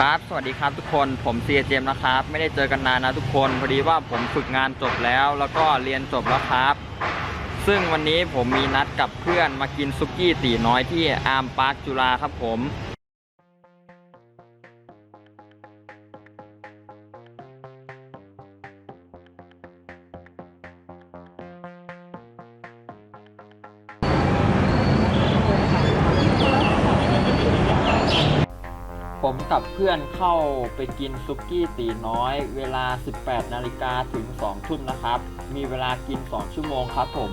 ครับ สวัสดีครับทุกคน ผมเซียเจมนะครับ ไม่ได้เจอกันนานนะทุกคน พอดีว่าผมฝึกงานจบแล้ว แล้วก็เรียนจบแล้วครับ ซึ่งวันนี้ผมมีนัดกับเพื่อนมากินซุกี้ตีน้อยที่อาร์มพาร์คจุฬาครับผม ผมกับเพื่อนเข้าไปกินซุกี้ตีน้อย เวลา 18 นาฬิกาถึง 2 ทุ่มนะครับ มีเวลากิน 2 ชั่วโมงครับผม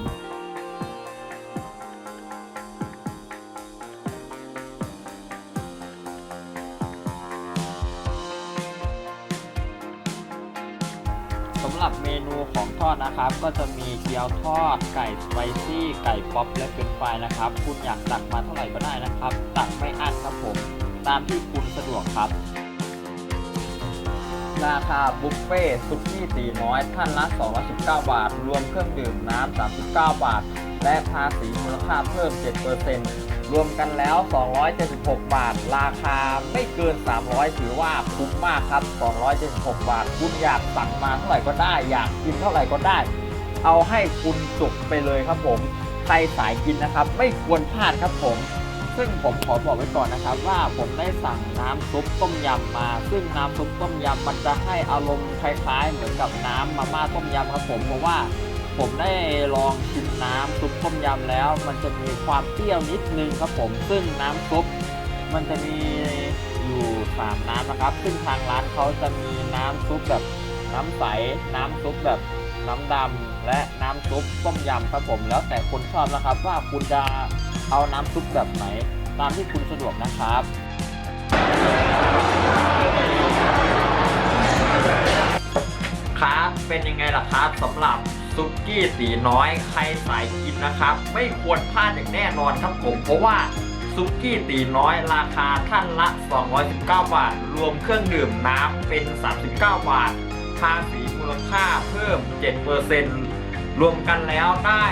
สำหรับเมนูของทอดนะครับ ก็จะมีเกี๊ยวทอด ไก่สไปซี่ ไก่ป๊อปและเป็นไฟนะครับ คุณอยากตักมาเท่าไหร่ก็ได้นะครับ ตักไม่อั้นครับผม ตามที่คุณสะดวกครับ ราคาบุฟเฟ่ต์ซุกี้ตีน้อยท่านละ 219 บาท รวมเครื่องดื่มน้ำ 39 บาท และภาษีมูลค่าเพิ่ม 7%รวมกันแล้ว 276 บาท ราคาไม่เกิน 300 ถือว่าคุ้มมากครับ 276 บาท คุณอยากสั่งมาเท่าไหร่ก็ได้ อยากกินเท่าไหร่ก็ได้ เอาให้คุณจุกไปเลยครับผม ใครสายกินนะครับ ไม่ควรพลาดครับผม ซึ่งผมขอบอกไว้ก่อนนะครับ ว่าผมได้สั่งน้ำซุปต้มยำมา ซึ่งน้ำซุปต้มยำมันจะให้อารมณ์คล้ายๆ เหมือนกับน้ำมาม่าต้มยำครับผมเพราะว่าผมได้ลองชิมน้ำซุปต้มยำแล้ว มันจะมีความเปรี้ยวนิดนึงครับผม ซึ่งน้ำซุปมันจะมีอยู่สามน้ำนะครับ ซึ่งทางร้านเขาจะมีน้ำซุปแบบน้ำใส น้ำซุปแบบน้ำดำและน้ำซุปต้มยำครับผม แล้วแต่คนชอบนะครับว่าคุณจะ เอาน้ำซุปแบบไหน ตามที่คุณสะดวกนะครับ ครับเป็นยังไงล่ะครับสำหรับซุกี้ตีน้อยใครสายกินนะครับ ไม่ควรพลาดอย่างแน่นอนครับผม เพราะว่าซุกี้ตีน้อยราคาท่านละ 219 บาท รวมเครื่องดื่มน้ำเป็น 39 บาทภาษีมูลค่าเพิ่ม 7%รวมกันแล้วได้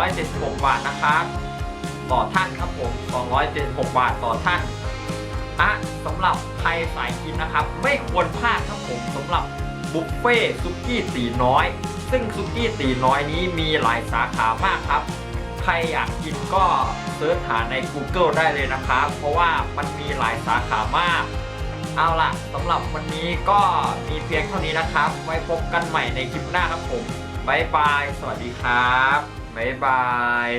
276 บาทนะครับ ต่อท่านครับผม 276 บาทต่อท่านอะสำหรับใครสายกินนะครับ ไม่ควรพลาดครับผมสำหรับบุฟเฟ่ต์ซุกี้ตีน้อย ซึ่งซุกี้ตีน้อยนี้มีหลายสาขามากครับ ใครอยากกินก็เสิร์ชหาใน Google ได้เลยนะครับ เพราะว่ามันมีหลายสาขามาก เอาล่ะสำหรับวันนี้ก็มีเพียงเท่านี้นะครับ ไว้พบกันใหม่ในคลิปหน้าครับผมบายบาย สวัสดีครับบายบาย